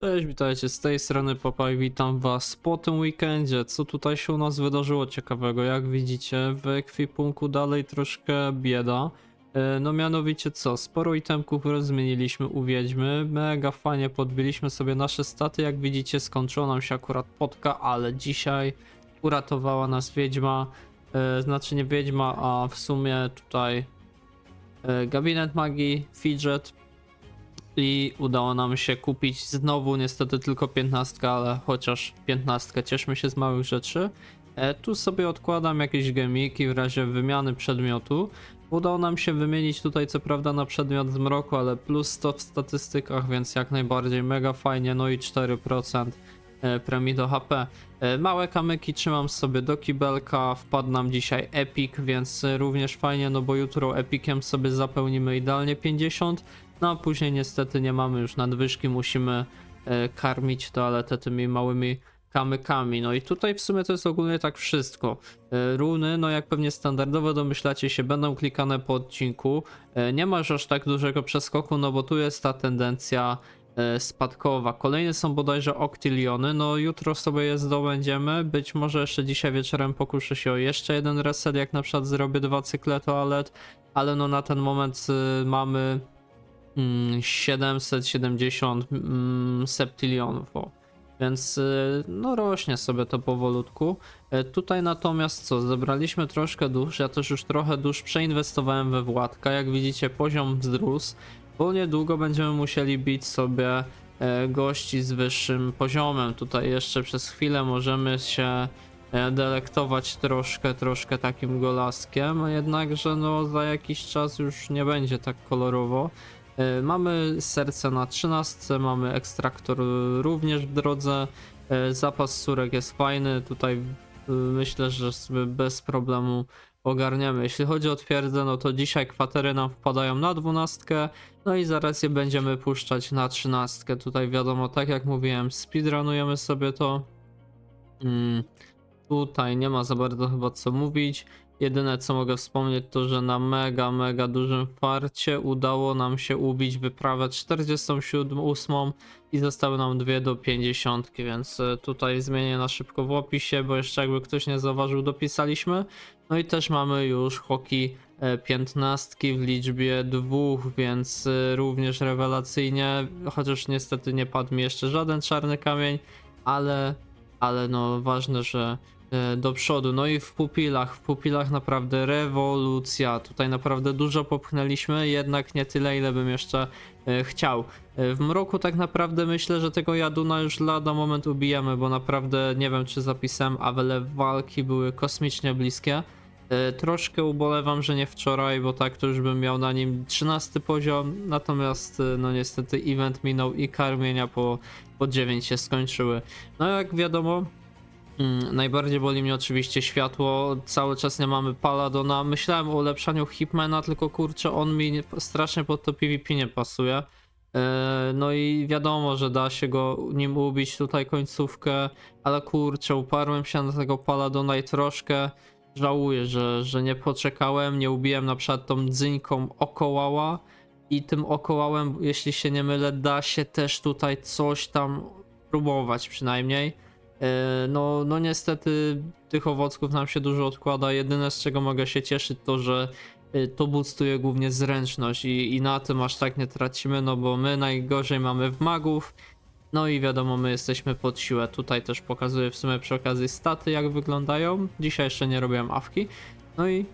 Cześć, witajcie z tej strony Popaj, witam was po tym weekendzie. Co tutaj się u nas wydarzyło ciekawego? Jak widzicie, w ekwipunku dalej troszkę bieda. E, No mianowicie co, sporo itemków rozmieniliśmy u Wiedźmy, mega fajnie podbiliśmy sobie nasze staty, jak widzicie skończyła nam się akurat potka, ale dzisiaj uratowała nas Wiedźma, e, znaczy nie Wiedźma, a w sumie tutaj e, gabinet magii, fidget, i udało nam się kupić znowu niestety tylko 15, ale chociaż 15, cieszmy się z małych rzeczy. E, tu sobie odkładam jakieś gemiki w razie wymiany przedmiotu. Udało nam się wymienić tutaj co prawda na przedmiot zmroku, ale plus 100 w statystykach, więc jak najbardziej mega fajnie, no i 4% e, premii do HP. E, Małe kamyki trzymam sobie do kibelka, wpadł nam dzisiaj Epic, więc również fajnie, no bo jutro Epiciem sobie zapełnimy idealnie 50, no a później niestety nie mamy już nadwyżki, musimy e, karmić toaletę tymi małymi kamykami. No i tutaj w sumie to jest ogólnie tak wszystko. E, Runy, no jak pewnie standardowo domyślacie się, będą klikane po odcinku. E, Nie ma już aż tak dużego przeskoku, no bo tu jest ta tendencja spadkowa. Kolejne są bodajże Octiliony, no jutro sobie je zdobędziemy. Być może jeszcze dzisiaj wieczorem pokuszę się o jeszcze jeden reset, jak na przykład zrobię dwa cykle toalet, ale no na ten moment y, mamy 770 mm, septylionów. O. Więc y, no rośnie sobie to powolutku. E, Tutaj natomiast co, zebraliśmy troszkę dusz, ja też już trochę dusz przeinwestowałem we Władka, jak widzicie poziom wzrósł, bo niedługo będziemy musieli bić sobie e, gości z wyższym poziomem. Tutaj jeszcze przez chwilę możemy się e, delektować troszkę, troszkę takim golaskiem, jednakże no za jakiś czas już nie będzie tak kolorowo. E, Mamy serce na 13, mamy ekstraktor również w drodze. e, Zapas surek jest fajny. Tutaj e, myślę, że sobie bez problemu ogarniemy. Jeśli chodzi o twierdzę, no to dzisiaj kwatery nam wpadają na 12, no i zaraz je będziemy puszczać na 13. Tutaj wiadomo, tak jak mówiłem, speedrunujemy sobie to. Mm, tutaj nie ma za bardzo chyba co mówić. Jedyne co mogę wspomnieć to, że na mega, mega dużym farcie udało nam się ubić wyprawę 48 i zostały nam dwie do 50, więc e, tutaj zmienię na szybko w opisie, bo jeszcze jakby ktoś nie zauważył, dopisaliśmy. No i też mamy już hoki e, 15 w liczbie dwóch, więc e, również rewelacyjnie, chociaż niestety nie padł mi jeszcze żaden czarny kamień, ale, ale no ważne, że e, do przodu. No i w pupilach, w pupilach naprawdę rewolucja. Tutaj naprawdę dużo popchnęliśmy, jednak nie tyle, ile bym jeszcze e, chciał. E, W mroku tak naprawdę myślę, że tego jaduna już lada moment ubijemy, bo naprawdę nie wiem czy zapisałem, ale walki były kosmicznie bliskie. E, Troszkę ubolewam, że nie wczoraj, bo tak to już bym miał na nim 13 poziom, natomiast e, no niestety event minął i karmienia po, po 9 się skończyły. No jak wiadomo, Mm, najbardziej boli mnie oczywiście światło. Cały czas nie mamy Paladona. Myślałem o ulepszaniu Hipmana, tylko kurczę, on mi nie, strasznie pod to PvP nie pasuje. E, No i wiadomo, że da się go nim ubić tutaj końcówkę, ale kurczę, uparłem się na tego Paladona i troszkę żałuję, że, że nie poczekałem, nie ubiłem na przykład tą dzyńką okołała i tym okołałem, jeśli się nie mylę, da się też tutaj coś tam próbować przynajmniej. E, No, no niestety tych owoców nam się dużo odkłada. Jedyne z czego mogę się cieszyć to, że e, to boostuje głównie zręczność i, i na tym aż tak nie tracimy, no bo my najgorzej mamy w magów. No i wiadomo, my jesteśmy pod siłę. Tutaj też pokazuję w sumie przy okazji staty jak wyglądają. Dzisiaj jeszcze nie robiłem awki. No i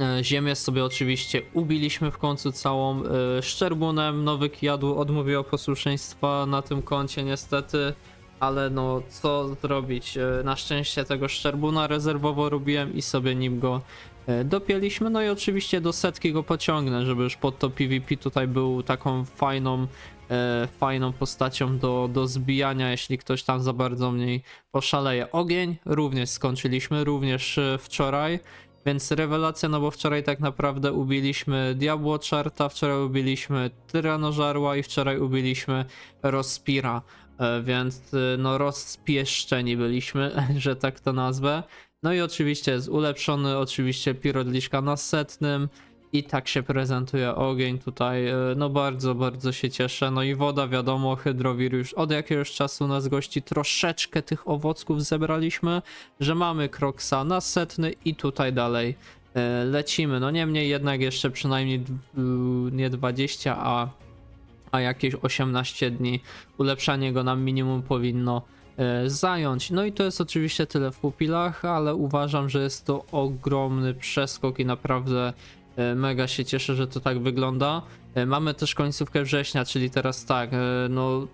e, ziemię sobie oczywiście ubiliśmy w końcu całą e, szczerbunem. Nowy jadł odmówił posłuszeństwa na tym koncie niestety ale no co zrobić? E, Na szczęście tego szczerbuna rezerwowo robiłem i sobie nim go e, dopięliśmy. No i oczywiście do setki go pociągnę, żeby już pod to PvP tutaj był taką fajną, e, fajną postacią do, do zbijania, jeśli ktoś tam za bardzo mniej poszaleje. Ogień również skończyliśmy, również e, wczoraj. Więc rewelacja, no bo wczoraj tak naprawdę ubiliśmy Diabło Czarta, wczoraj ubiliśmy Tyranożarła i wczoraj ubiliśmy Rospira. E, Więc y, no rozpieszczeni byliśmy, że tak to nazwę. No i oczywiście jest ulepszony oczywiście Pirodliszka na setnym I tak się prezentuje ogień tutaj, e, no bardzo, bardzo się cieszę. No i woda, wiadomo, hydrowir już od jakiegoś czasu nas gości. Troszeczkę tych owocków zebraliśmy, że mamy kroksa na setny i tutaj dalej e, lecimy. No niemniej jednak jeszcze przynajmniej y, nie 20, a, a jakieś 18 dni ulepszanie go nam minimum powinno e, zająć. No i to jest oczywiście tyle w pupilach, ale uważam, że jest to ogromny przeskok i naprawdę e, mega się cieszę, że to tak wygląda. E, Mamy też końcówkę września, czyli teraz tak, e, no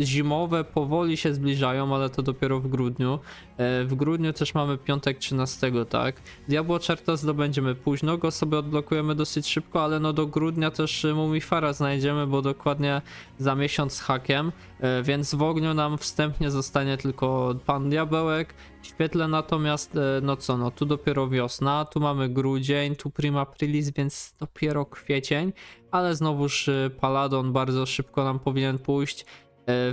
zimowe powoli się zbliżają, ale to dopiero w grudniu. E, W grudniu też mamy piątek 13, tak? Diabło Czarta zdobędziemy późno, go sobie odblokujemy dosyć szybko, ale no do grudnia też e, Mumifara znajdziemy, bo dokładnie za miesiąc z hakiem, e, więc w ogniu nam wstępnie zostanie tylko Pan Diabełek. W świetle natomiast, no co, no tu dopiero wiosna, tu mamy grudzień, tu Prima Aprilis, więc dopiero kwiecień, ale znowuż Paladon bardzo szybko nam powinien pójść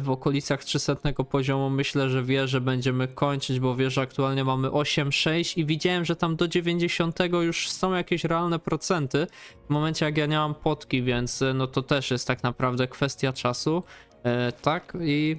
w okolicach 300 poziomu myślę, że wieżę będziemy kończyć, bo wieżę aktualnie mamy 8,6 i widziałem, że tam do 90 już są jakieś realne procenty w momencie jak ja nie mam potki, więc e, no to też jest tak naprawdę kwestia czasu. E, tak i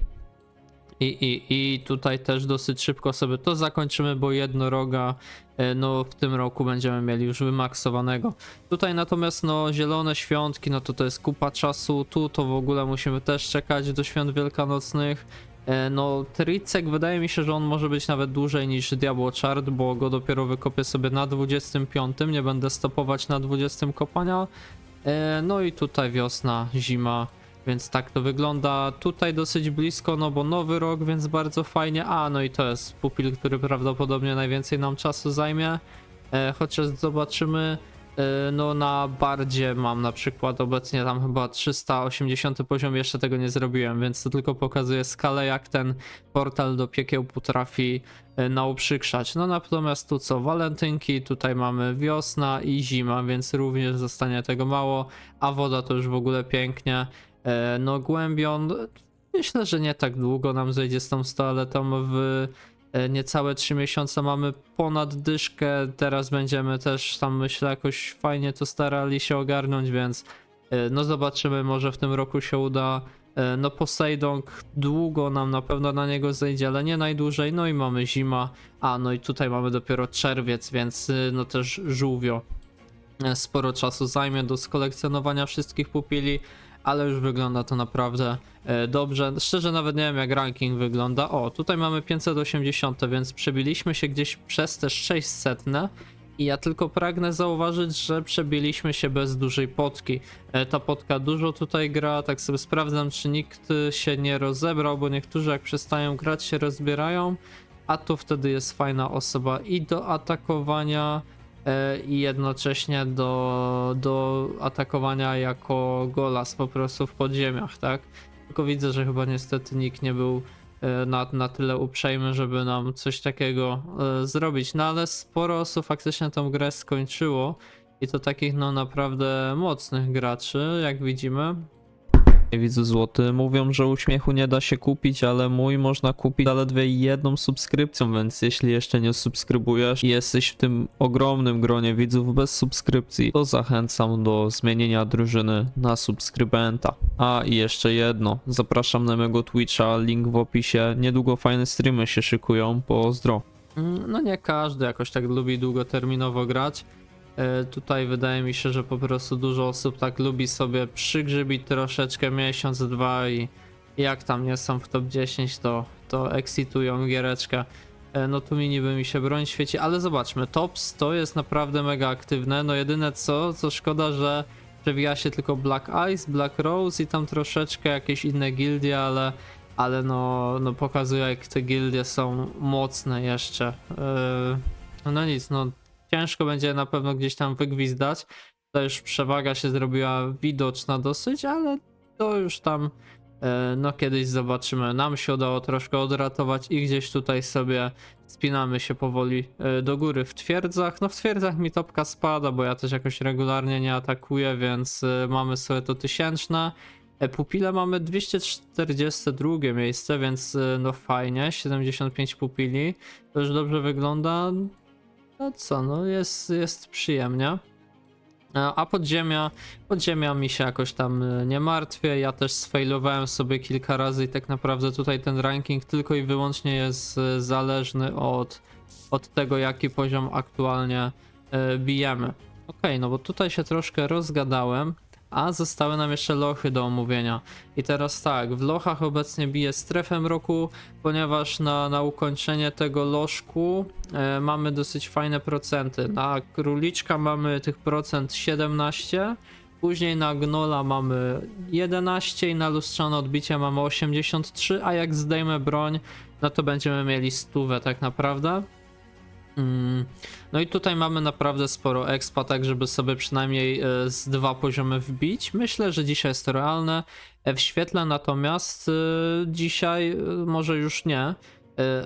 i, i, I tutaj też dosyć szybko sobie to zakończymy, bo jednoroga e, no w tym roku będziemy mieli już wymaksowanego. Tutaj natomiast no zielone świątki, no to to jest kupa czasu, tu to w ogóle musimy też czekać do świąt wielkanocnych. E, No Tricek wydaje mi się, że on może być nawet dłużej niż Diablo Chart, bo go dopiero wykopię sobie na 25, nie będę stopować na 20 kopania. E, No i tutaj wiosna, zima, więc tak to wygląda. Tutaj dosyć blisko, no bo nowy rok, więc bardzo fajnie. A, no i to jest pupil, który prawdopodobnie najwięcej nam czasu zajmie. E, chociaż zobaczymy. E, no na bardzie mam na przykład obecnie tam chyba 380 poziom, jeszcze tego nie zrobiłem, więc to tylko pokazuje skalę, jak ten portal do piekieł potrafi e, nauprzykrzać. No natomiast tu co, walentynki, tutaj mamy wiosna i zima, więc również zostanie tego mało, a woda to już w ogóle pięknie. E, No głębion, myślę, że nie tak długo nam zejdzie z tą toaletą w e, niecałe 3 miesiące. Mamy ponad dyszkę, teraz będziemy też tam myślę jakoś fajnie to starali się ogarnąć, więc e, no zobaczymy, może w tym roku się uda. No Poseidon długo nam na pewno na niego zejdzie, ale nie najdłużej, no i mamy zima, a no i tutaj mamy dopiero czerwiec, więc no też żółwio. Sporo czasu zajmie do skolekcjonowania wszystkich pupili, ale już wygląda to naprawdę e, dobrze. Szczerze nawet nie wiem jak ranking wygląda. O, tutaj mamy 580, więc przebiliśmy się gdzieś przez te 600 i ja tylko pragnę zauważyć, że przebiliśmy się bez dużej potki. E, Ta potka dużo tutaj gra, tak sobie sprawdzam czy nikt y, się nie rozebrał, bo niektórzy jak przestają grać się rozbierają, a to wtedy jest fajna osoba i do atakowania e, i jednocześnie do, do atakowania jako golas po prostu w podziemiach, tak? Tylko widzę, że chyba niestety nikt nie był e, na, na tyle uprzejmy, żeby nam coś takiego e, zrobić. No ale sporo osób faktycznie tą grę skończyło i to takich no naprawdę mocnych graczy, jak widzimy. Widzu złoty mówią, że uśmiechu nie da się kupić, ale mój można kupić zaledwie jedną subskrypcją, więc jeśli jeszcze nie subskrybujesz i jesteś w tym ogromnym gronie widzów bez subskrypcji, to zachęcam do zmienienia drużyny na subskrybenta. A i jeszcze jedno, zapraszam na mojego Twitcha, link w opisie, niedługo fajne streamy się szykują, pozdro. No nie każdy jakoś tak lubi długoterminowo grać. E, Tutaj wydaje mi się, że po prostu dużo osób tak lubi sobie przygrzybić troszeczkę miesiąc, dwa i jak tam nie są w top 10, to, to exitują giereczkę. E, No tu mi niby mi się broń świeci, ale zobaczmy, top 100 jest naprawdę mega aktywne. No jedyne co, co szkoda, że przewija się tylko Black Ice, Black Rose i tam troszeczkę jakieś inne gildie, ale, ale no, no pokazuje jak te gildie są mocne jeszcze. E, No nic, no ciężko będzie na pewno gdzieś tam wygwizdać. To już przewaga się zrobiła widoczna dosyć, ale to już tam e, no kiedyś zobaczymy. Nam się udało troszkę odratować i gdzieś tutaj sobie spinamy się powoli e, do góry w twierdzach. No w twierdzach mi topka spada, bo ja też jakoś regularnie nie atakuję, więc e, mamy sobie to tysięczne. Pupile mamy 242 miejsce, więc no fajnie, 75 pupili. To już dobrze wygląda. No co, no jest, jest przyjemnie. A podziemia, podziemia mi się jakoś tam y, nie martwię. Ja też sfailowałem sobie kilka razy i tak naprawdę tutaj ten ranking tylko i wyłącznie jest y, zależny od, od tego, jaki poziom aktualnie y, bijemy. Okej, no bo tutaj się troszkę rozgadałem, a zostały nam jeszcze lochy do omówienia. I teraz tak, w lochach obecnie bije strefę mroku, ponieważ na, na ukończenie tego lożku e, mamy dosyć fajne procenty. Na króliczka mamy tych procent 17, później na gnola mamy 11 i na lustrzane odbicie mamy 83, a jak zdejmę broń, no to będziemy mieli stówę tak naprawdę. Mm, No i tutaj mamy naprawdę sporo expa, tak żeby sobie przynajmniej e, z dwa poziomy wbić. Myślę, że dzisiaj jest to realne. E, W świetle natomiast e, dzisiaj może już nie,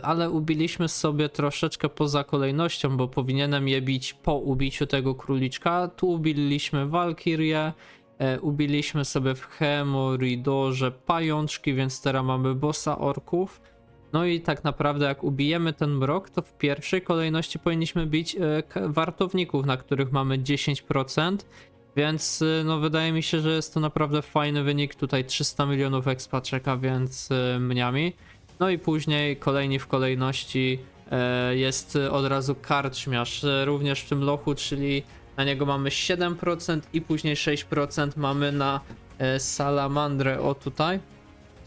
ale ubiliśmy sobie troszeczkę poza kolejnością, bo powinienem je bić po ubiciu tego króliczka. Tu ubiliśmy Walkirię, ubiliśmy sobie w Hemoridorze pajączki, więc teraz mamy bossa orków. No i tak naprawdę jak ubijemy ten mrok, to w pierwszej kolejności powinniśmy bić e, wartowników, na których mamy 10%, więc e, no wydaje mi się, że jest to naprawdę fajny wynik. Tutaj 300 milionów expa czeka, więc e, mniami. No i później kolejni w kolejności jest od razu karczmiarz, również w tym lochu, czyli na niego mamy 7% i później 6% mamy na salamandrę, o tutaj.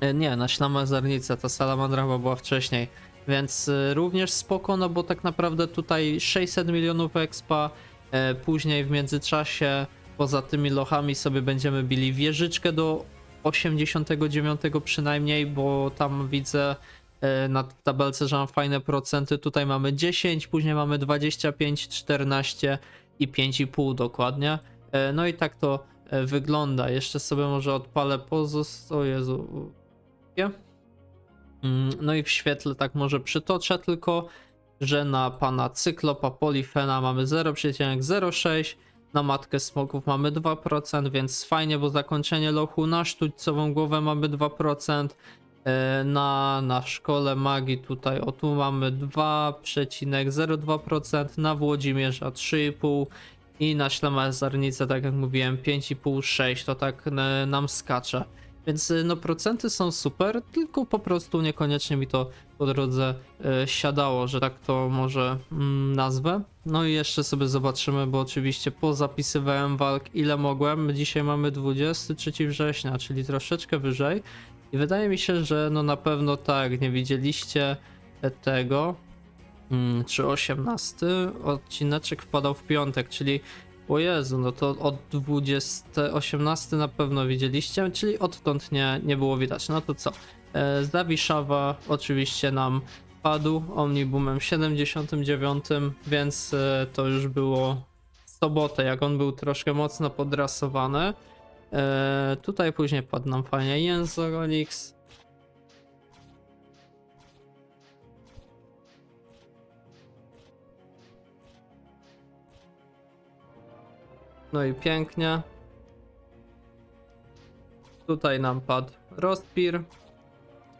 E, Nie, na ślamazarnicę, ta salamandra była wcześniej. Więc e, również spoko, no bo tak naprawdę tutaj 600 milionów expa, e, później w międzyczasie poza tymi lochami sobie będziemy bili wieżyczkę do 89 przynajmniej, bo tam widzę na tabelce, że mam fajne procenty. Tutaj mamy 10, później mamy 25, 14 i 5,5 dokładnie. No i tak to wygląda. Jeszcze sobie może odpalę pozos... O Jezu. Mm, No i w świetle tak może przytoczę tylko, że na pana Cyklopa Polifena mamy 0,06, na matkę smoków mamy 2%, więc fajnie, bo zakończenie lochu na sztućcową głowę mamy 2%, e, na, na szkole magii tutaj, o tu mamy 2,02%, na Włodzimierza 3,5% i na ślamazarnicę, tak jak mówiłem, 5,5-6, to tak e, nam skacze. Więc y, no procenty są super, tylko po prostu niekoniecznie mi to po drodze e, siadało, że tak to może mm, nazwę. No i jeszcze sobie zobaczymy, bo oczywiście pozapisywałem walk ile mogłem. Dzisiaj mamy 23 września, czyli troszeczkę wyżej. I wydaje mi się, że no na pewno tak, nie widzieliście tego. Mm, czy 18 odcineczek wpadał w piątek, czyli o Jezu, no to od 20, 18 na pewno widzieliście, czyli odtąd nie, nie było widać. No to co? E, Zawiszawa oczywiście nam padł Omnibumem 79, więc e, to już było w sobotę, jak on był troszkę mocno podrasowany. E, tutaj później padł nam fajnie Jenzorolix. No i pięknie. Tutaj nam padł Rostpir.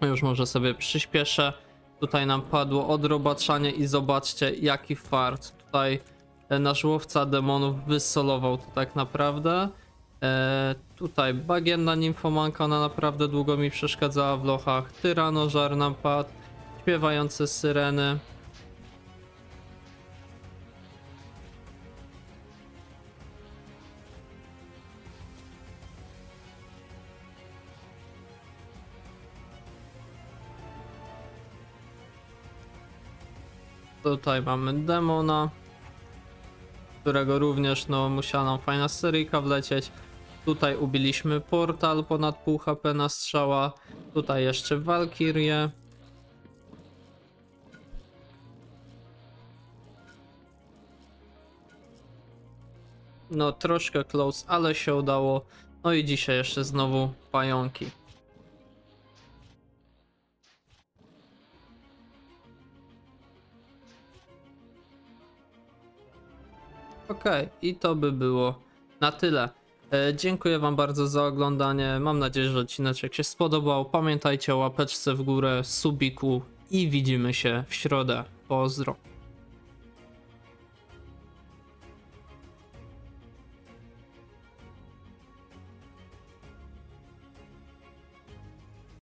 Już może sobie przyspieszę. Tutaj nam padło odrobaczanie i zobaczcie jaki fart. Tutaj e, nasz łowca demonów wysolował to tak naprawdę. E, tutaj bagienna nimfomanka, ona naprawdę długo mi przeszkadzała w lochach. Tyranożar nam padł. Śpiewające syreny. Tutaj mamy demona, którego również no, musiała nam fajna seryjka wlecieć. Tutaj ubiliśmy portal ponad pół HP na strzała. Tutaj jeszcze Valkyrie. No troszkę close, ale się udało. No i dzisiaj jeszcze znowu pająki. Okej, i to by było na tyle. E, dziękuję Wam bardzo za oglądanie. Mam nadzieję, że odcineczek się spodobał. Pamiętajcie o łapeczce w górę, subiku i widzimy się w środę. Pozdro.